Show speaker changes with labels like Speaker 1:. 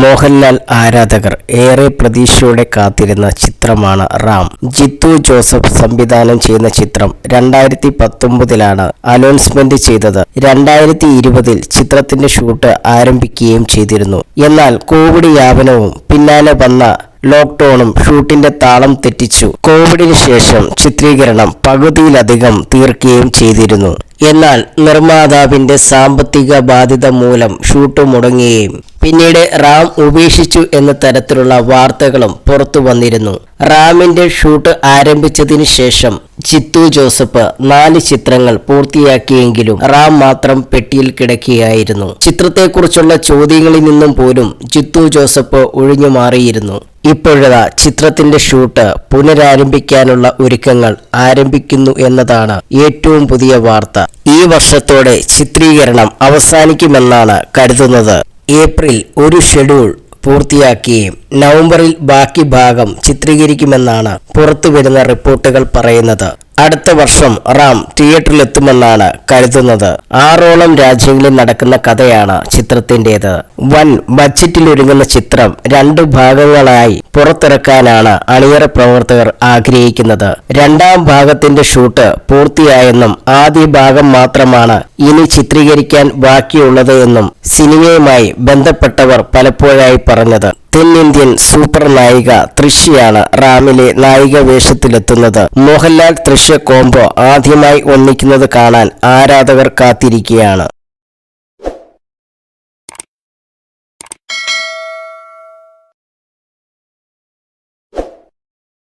Speaker 1: മോഹൻലാൽ ആരാധകർ ഏറെ പ്രതീക്ഷയോടെ കാത്തിരുന്ന ചിത്രമാണ് റാം. ജിത്തു ജോസഫ് സംവിധാനം ചെയ്യുന്ന ചിത്രം രണ്ടായിരത്തി പത്തൊമ്പതിലാണ് അനൗൺസ്മെന്റ് ചെയ്തത്. രണ്ടായിരത്തി ഇരുപതിൽ ചിത്രത്തിന്റെ ഷൂട്ട് ആരംഭിക്കുകയും ചെയ്തിരുന്നു. എന്നാൽ കോവിഡ് വ്യാപനവും പിന്നാലെ വന്ന ലോക്ക്ഡൌണും ഷൂട്ടിന്റെ താളം തെറ്റിച്ചു. കോവിഡിന് ശേഷം ചിത്രീകരണം പകുതിയിലധികം തീർക്കുകയും ചെയ്തിരുന്നു. എന്നാൽ നിർമ്മാതാവിന്റെ സാമ്പത്തിക ബാധ്യത മൂലം ഷൂട്ട് മുടങ്ങുകയും പിന്നീട് റാം ഉപേക്ഷിച്ചു എന്ന തരത്തിലുള്ള വാർത്തകളും പുറത്തു വന്നിരുന്നു. റാമിന്റെ ഷൂട്ട് ആരംഭിച്ചതിനു ശേഷം ചിത്തു ജോസഫ് നാല് ചിത്രങ്ങൾ പൂർത്തിയാക്കിയെങ്കിലും റാം മാത്രം പെട്ടിയിൽ കിടക്കുകയായിരുന്നു. ചിത്രത്തെക്കുറിച്ചുള്ള ചോദ്യങ്ങളിൽ നിന്നും പോലും ചിത്തു ജോസഫ് ഒഴിഞ്ഞു മാറിയിരുന്നു. ഇപ്പോഴതാ ചിത്രത്തിന്റെ ഷൂട്ട് പുനരാരംഭിക്കാനുള്ള ഒരുക്കങ്ങൾ ആരംഭിക്കുന്നു എന്നതാണ് ഏറ്റവും പുതിയ വാർത്ത. ഈ വർഷത്തോടെ ചിത്രീകരണം അവസാനിക്കുമെന്നാണ് കരുതുന്നത്. ഏപ്രിൽ ഒരു ഷെഡ്യൂൾ പൂർത്തിയാക്കുകയും നവംബറിൽ ബാക്കി ഭാഗം ചിത്രീകരിക്കുമെന്നാണ് പുറത്തുവരുന്ന റിപ്പോർട്ടുകൾ പറയുന്നത്. അടുത്ത വർഷം റാം തിയേറ്ററിലെത്തുമെന്നാണ് കരുതുന്നത്. ആറോളം രാജ്യങ്ങളിൽ നടക്കുന്ന കഥയാണ് ചിത്രത്തിന്റെത്. വൻ ബഡ്ജറ്റിൽ ഒരുങ്ങുന്ന ചിത്രം രണ്ട് ഭാഗങ്ങളായി പുറത്തിറക്കാനാണ് അണിയറ പ്രവർത്തകർ ആഗ്രഹിക്കുന്നത്. രണ്ടാം ഭാഗത്തിന്റെ ഷൂട്ട് പൂർത്തിയായെന്നും ആദ്യ ഭാഗം മാത്രമാണ് ഇനി ചിത്രീകരിക്കാൻ ബാക്കിയുള്ളത് എന്നും സിനിമയുമായി ബന്ധപ്പെട്ടവർ പലപ്പോഴായി പറഞ്ഞത്. തെന്നിന്ത്യൻ സൂപ്പർ നായിക തൃഷ്യയാണ് റാമിലെ നായിക വേഷത്തിലെത്തുന്നത്. മോഹൻലാൽ തൃശ്യ കോംബോ ആദ്യമായി ഒന്നിക്കുന്നത് കാണാൻ ആരാധകർ കാത്തിരിക്കുകയാണ്.